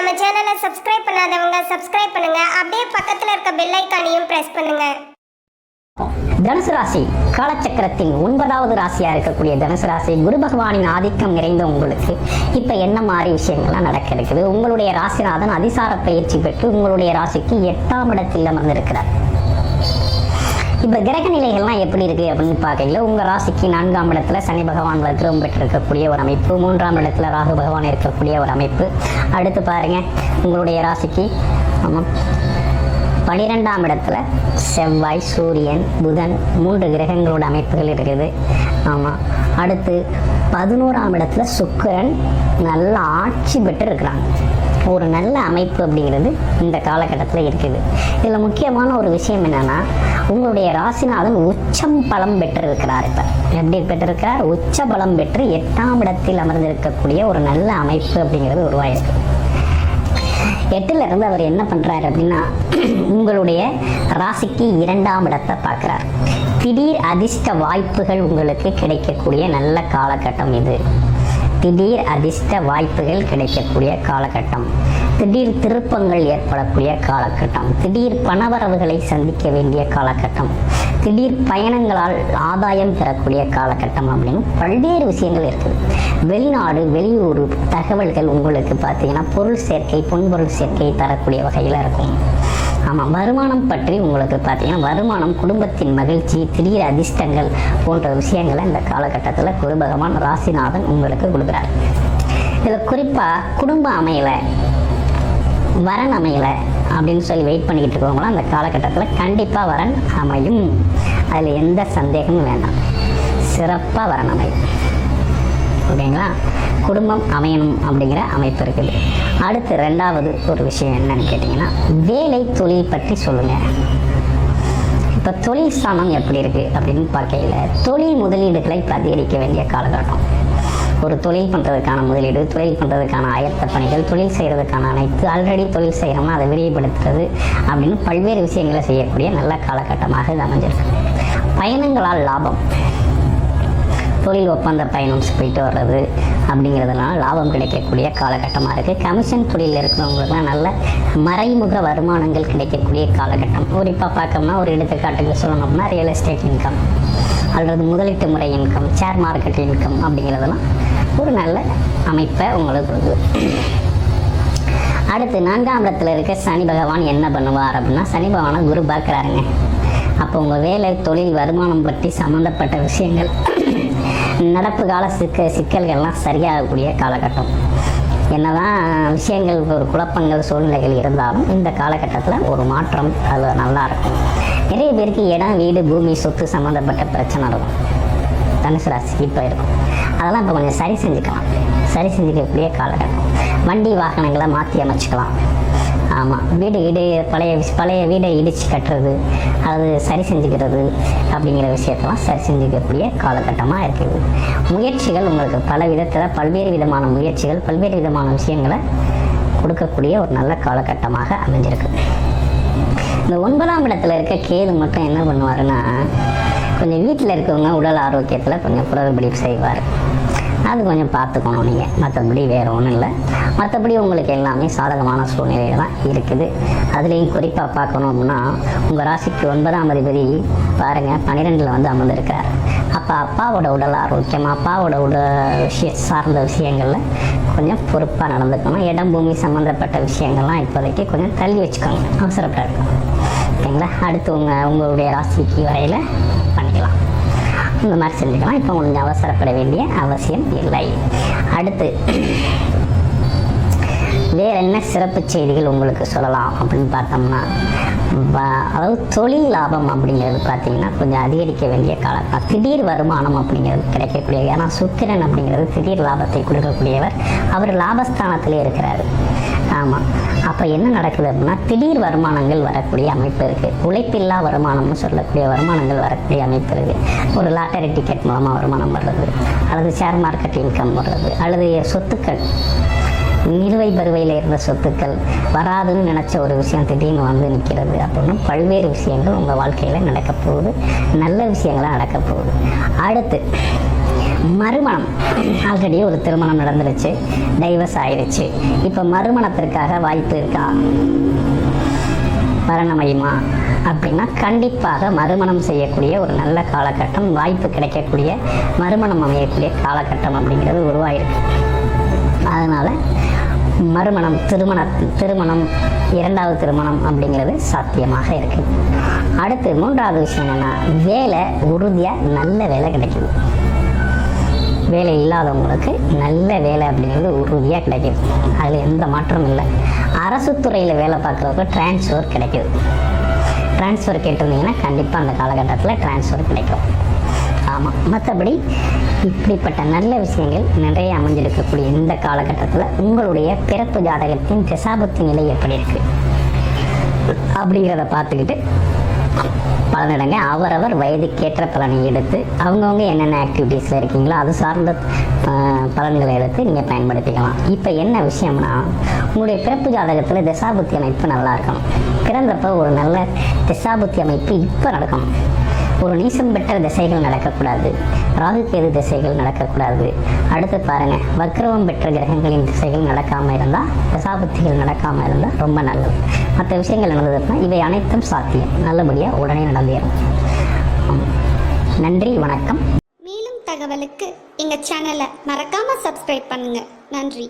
நம்ம சேனலை சப்ஸ்கிரைப் பண்ணாதவங்க சப்ஸ்கிரைப் பண்ணுங்க. அப்படியே பக்கத்துல இருக்க பெல் ஐக்கானையும் பிரஸ் பண்ணுங்க. தனுசு ராசி காலச்சக்கரத்தின் ஒன்பதாவது ராசியாக இருக்கக்கூடிய தனுசு ராசி குரு பகவானின் ஆதிக்கம் நிறைந்த உங்களுக்கு. இப்போ என்ன மாதிரி விஷயங்கள்லாம் நடக்க இருக்குது? உங்களுடைய ராசிநாதன் அதிசார பயிற்சி பெற்று உங்களுடைய ராசிக்கு எட்டாம் இடத்தில் அமர்ந்திருக்கிறார். இப்போ கிரக நிலைகள்லாம் எப்படி இருக்கு அப்படின்னு பார்க்கையில உங்க ராசிக்கு நான்காம் இடத்துல சனி பகவான் வக்ரம் பெற்றிருக்கக்கூடிய ஒரு அமைப்பு. மூன்றாம் இடத்துல ராகு பகவான் இருக்கக்கூடிய ஒரு அமைப்பு. அடுத்து பாருங்க உங்களுடைய ராசிக்கு ஆமாம். பனிரெண்டாம் இடத்துல செவ்வாய் சூரியன் புதன் மூன்று கிரகங்களோட அமைப்புகள் இருக்குது. ஆமாம் அடுத்து பதினோராம் இடத்துல சுக்கிரன் நல்ல ஆட்சி பெற்று இருக்கிறாங்க ஒரு நல்ல அமைப்பு அப்படிங்கிறது இந்த காலகட்டத்தில் இருக்குது. இதில் முக்கியமான ஒரு விஷயம் என்னன்னா உங்களுடைய ராசிநாதன் உச்சம் பலம் பெற்றிருக்கிறார் இப்போ. எப்படி பெற்றிருக்கிறார்? உச்ச பலம் பெற்று எட்டாம் இடத்தில் அமர்ந்திருக்கக்கூடிய ஒரு நல்ல அமைப்பு அப்படிங்கிறது உருவாயிருக்கு. எட்டுல இருந்து அவர் என்ன பண்றாரு அப்படின்னா உங்களுடைய ராசிக்கு இரண்டாம் இடத்தை பார்க்கிறார். திடீர் அதிர்ஷ்ட வாய்ப்புகள் உங்களுக்கு கிடைக்கக்கூடிய நல்ல காலகட்டம் இது. திடீர் அதிர்ஷ்ட வாய்ப்புகள் கிடைக்கக்கூடிய காலகட்டம். திடீர் திருப்பங்கள் ஏற்படக்கூடிய காலகட்டம். திடீர் பணவரவுகளை சந்திக்க வேண்டிய காலகட்டம். திடீர் பயணங்களால் ஆதாயம் பெறக்கூடிய காலகட்டம் அப்படின்னு பல்வேறு விஷயங்கள் இருக்குது. வெளிநாடு வெளியூர் தகவல்கள் உங்களுக்கு பார்த்தீங்கன்னா பொருள் சேர்க்கை பொன்பொருள் சேர்க்கை தரக்கூடிய வகையில் இருக்கும். ஆமாம் வருமானம் பற்றி உங்களுக்கு பார்த்தீங்கன்னா வருமானம் குடும்பத்தின் மகிழ்ச்சி திடீர் அதிர்ஷ்டங்கள் போன்ற விஷயங்களை இந்த காலகட்டத்தில் குரு பகவான் ராசிநாதன் உங்களுக்கு கொடுக்குறார். இதில் குறிப்பாக குடும்ப அமையலை வரன் அமையலை அப்படின்னு சொல்லி வெயிட் பண்ணிக்கிட்டு இருக்கவங்களாம் அந்த காலகட்டத்தில் கண்டிப்பாக வரன் அமையும். அதில் எந்த சந்தேகமும் வேண்டாம். சிறப்பாக வரன் அமையும். ஓகேங்களா குடும்பம் அமையணும் அப்படிங்கிற அமைப்பு இருக்குது. அடுத்து ரெண்டாவது ஒரு விஷயம் என்னன்னு கேட்டிங்கன்னா வேலை தொழில் பற்றி சொல்லுங்கள் இப்போ தொழில் ஸ்தானம் எப்படி இருக்குது அப்படின்னு பார்க்கையில் தொழில் முதலீடுகளை இப்போ அதிகரிக்க வேண்டிய காலகட்டம். ஒரு தொழில் பண்ணுறதுக்கான முதலீடு தொழில் பண்ணுறதுக்கான ஆயத்த பணிகள் தொழில் செய்கிறதுக்கான அனைத்து ஆல்ரெடி தொழில் செய்கிறோம்னா அதை விரிவுபடுத்துறது அப்படின்னு பல்வேறு விஷயங்களை செய்யக்கூடிய நல்ல காலகட்டமாக இது அமைஞ்சிருக்கு. பயணங்களால் லாபம். தொழில் ஒப்பந்த பயணம் போயிட்டு வர்றது அப்படிங்கிறதுனால லாபம் கிடைக்கக்கூடிய காலகட்டமாக இருக்குது கமிஷன் தொழிலில் இருக்கிறவங்களுக்குலாம் நல்ல மறைமுக வருமானங்கள் கிடைக்கக்கூடிய காலகட்டம். குறிப்பாக பார்க்கணும்னா ஒரு எடுத்துக்காட்டுக்கு சொல்லணும்னா ரியல் எஸ்டேட் இன்கம் அல்லது முதலீட்டு முறை இன்கம் ஷேர் மார்க்கெட் இன்கம் அப்படிங்கிறதெல்லாம் ஒரு நல்ல அமைப்பை உங்களுக்கு கொடுக்குது. அடுத்து நான்காம் இடத்துல இருக்க சனி பகவான் என்ன பண்ணுவார் அப்படின்னா சனி பகவானை குரு பார்க்குறாருங்க. அப்போ உங்கள் வேலை தொழில் வருமானம் பற்றி சம்மந்தப்பட்ட விஷயங்கள் நடப்பு கால சிக்க சிக்கல்கள்லாம் சரியாகக்கூடிய காலகட்டம். என்னதான் விஷயங்கள் ஒரு குழப்பங்கள் சூழ்நிலைகள் இருந்தாலும் இந்த காலகட்டத்தில் ஒரு மாற்றம் அது நல்லா இருக்கும். நிறைய பேருக்கு இடம் வீடு பூமி சொத்து சம்மந்தப்பட்ட பிரச்சனை இருக்கும். தனுசு ராசி இப்போ இருக்கும் அதெல்லாம் இப்போ கொஞ்சம் சரி செஞ்சுக்கலாம். சரி செஞ்சுக்கக்கூடிய காலகட்டம். வண்டி வாகனங்களை மாற்றி அமைச்சுக்கலாம். ஆமாம் வீடு இடி பழைய பழைய வீடை இடித்து கட்டுறது அது சரி செஞ்சுக்கிறது அப்படிங்கிற விஷயத்தெல்லாம் சரி செஞ்சுக்கக்கூடிய காலகட்டமாக இருக்குது. முயற்சிகள் உங்களுக்கு பல விதத்தில் பல்வேறு விதமான முயற்சிகள் பல்வேறு விதமான விஷயங்களை கொடுக்கக்கூடிய ஒரு நல்ல காலகட்டமாக அமைஞ்சிருக்கு. இந்த ஒன்பதாம் இடத்துல இருக்க கேது மட்டும் என்ன பண்ணுவாருன்னா கொஞ்சம் வீட்டில் இருக்கவங்க உடல் ஆரோக்கியத்தில் கொஞ்சம் குறைபடி செய்வார். அது கொஞ்சம் பார்த்துக்கணும் நீங்கள் மற்றபடி வேறு ஒன்றும் இல்லை. மற்றபடி உங்களுக்கு எல்லாமே சாதகமான சூழ்நிலை தான் இருக்குது. அதுலேயும் குறிப்பாக பார்க்கணும் அப்படின்னா உங்கள் ராசிக்கு ஒன்பதாம் அதிபதி பாருங்கள் பன்னிரெண்டில் வந்து அமர்ந்திருக்கிறார் அப்போ அப்பாவோட உடல் ஆரோக்கியம் அப்பாவோட உடல் விஷய சார்ந்த விஷயங்களில் கொஞ்சம் பொறுப்பாக நடந்துக்கணும். இடம் பூமி சம்மந்தப்பட்ட விஷயங்கள்லாம் இப்போதைக்கு கொஞ்சம் தள்ளி வச்சுக்கோங்க அவசரப்படாது ஓகேங்களா? அடுத்து உங்கள் உங்களுடைய ராசிக்கு வரையில் இந்த மாதிரி செஞ்சுக்கலாம். இப்போ கொஞ்சம் அவசரப்பட வேண்டிய அவசியம் இல்லை. அடுத்து வேற என்ன சிறப்பு செய்திகள் உங்களுக்கு சொல்லலாம் அப்படின்னு பார்த்தோம்னா அதாவது தொழில் லாபம் அப்படிங்கிறது பார்த்திங்கன்னா கொஞ்சம் அதிகரிக்க வேண்டிய காலம். தான் திடீர் வருமானம் அப்படிங்கிறது கிடைக்கக்கூடிய ஏன்னா சுக்கிரன் அப்படிங்கிறது திடீர் லாபத்தை கொடுக்கக்கூடியவர். அவர் லாபஸ்தானத்திலே இருக்கிறார். ஆமாம் அப்போ என்ன நடக்குது அப்படின்னா திடீர் வருமானங்கள் வரக்கூடிய அமைப்பு இருக்குது உழைப்பில்லா வருமானம்னு சொல்லக்கூடிய வருமானங்கள் வரக்கூடிய அமைப்பு இருக்குது ஒரு லாட்டரி டிக்கெட் மூலமாக வருமானம் வர்றது அல்லது ஷேர் மார்க்கெட் இன்கம் வர்றது அல்லது சொத்துக்கள். நிலுவை பருவையில் இருந்த சொத்துக்கள் வராதுன்னு நினச்ச ஒரு விஷயம் திடீர்னு வந்து நிற்கிறது அப்படின்னு பல்வேறு விஷயங்கள் உங்கள் வாழ்க்கையில் நடக்க போகுது. நல்ல விஷயங்களாக நடக்க போகுது. அடுத்து மறுமணம். ஆல்ரெடி ஒரு திருமணம் நடந்துருச்சு. டைவர்ஸ் ஆயிடுச்சு இப்போ மறுமணத்திற்காக வாய்ப்பு இருக்கா? மரணமயமா? அப்படின்னா கண்டிப்பாக மறுமணம் செய்யக்கூடிய ஒரு நல்ல காலகட்டம் வாய்ப்பு கிடைக்கக்கூடிய மறுமணம் அமையக்கூடிய காலகட்டம் அப்படிங்கிறது உருவாயிருக்கு. அதனால் மறுமணம் திருமண திருமணம் இரண்டாவது திருமணம் அப்படிங்கிறது சாத்தியமாக இருக்குது அடுத்து மூன்றாவது விஷயம் என்னென்னா வேலை உறுதியாக நல்ல வேலை கிடைக்குது. வேலை இல்லாதவங்களுக்கு நல்ல வேலை அப்படிங்கிறது உறுதியாக கிடைக்குது. அதில் எந்த மாற்றமும் இல்லை. அரசு துறையில் வேலை பார்க்குறவங்க டிரான்ஸ்ஃபர் கிடைக்குது. டிரான்ஸ்ஃபர் கேட்டிருந்தீங்கன்னா கண்டிப்பாக அந்த காலகட்டத்தில் டிரான்ஸ்ஃபர் கிடைக்கும். ஆமாம் மற்றபடி இப்படிப்பட்ட நல்ல விஷயங்கள் நிறைய அமைஞ்சிருக்கக்கூடிய இந்த காலகட்டத்தில் உங்களுடைய பிறப்பு ஜாதகத்தின் திசாபத்து நிலை எப்படி இருக்குது அப்படிங்கிறத பார்த்துக்கிட்டு பலனிடங்க அவரவர் வயதுக்கேற்ற பலனை எடுத்து அவங்கவுங்க என்னென்ன ஆக்டிவிட்டீஸில் இருக்கீங்களோ அது சார்ந்த ஆஹ், பலன்களை எடுத்து நீங்கள் பயன்படுத்திக்கலாம். இப்போ என்ன விஷயம்னா உங்களுடைய பிறப்பு ஜாதகத்தில் திசாபுத்தி அமைப்பு நல்லா இருக்கணும். பிறந்தப்போ ஒரு நல்ல திசாபுத்தி அமைப்பு இப்போ நடக்கணும். ஒரு நீசம் பெற்ற திசைகள் நடக்கக்கூடாது. ராகு கேது திசைகள் நடக்கக்கூடாது. அடுத்து பாருங்க வக்ரவம் பெற்ற கிரகங்களின் திசைகள் நடக்காமல் இருந்தால் தசாபுத்திகள் நடக்காமல் இருந்தால் ரொம்ப நல்லது. மற்ற விஷயங்கள் நடந்ததுன்னா இவை அனைத்தும் சாத்தியம். நல்லபடியாக உடனே நடந்தேறும். நன்றி வணக்கம். மேலும் தகவலுக்கு எங்கள் சேனலை மறக்காமல் சப்ஸ்கிரைப் பண்ணுங்கள் நன்றி.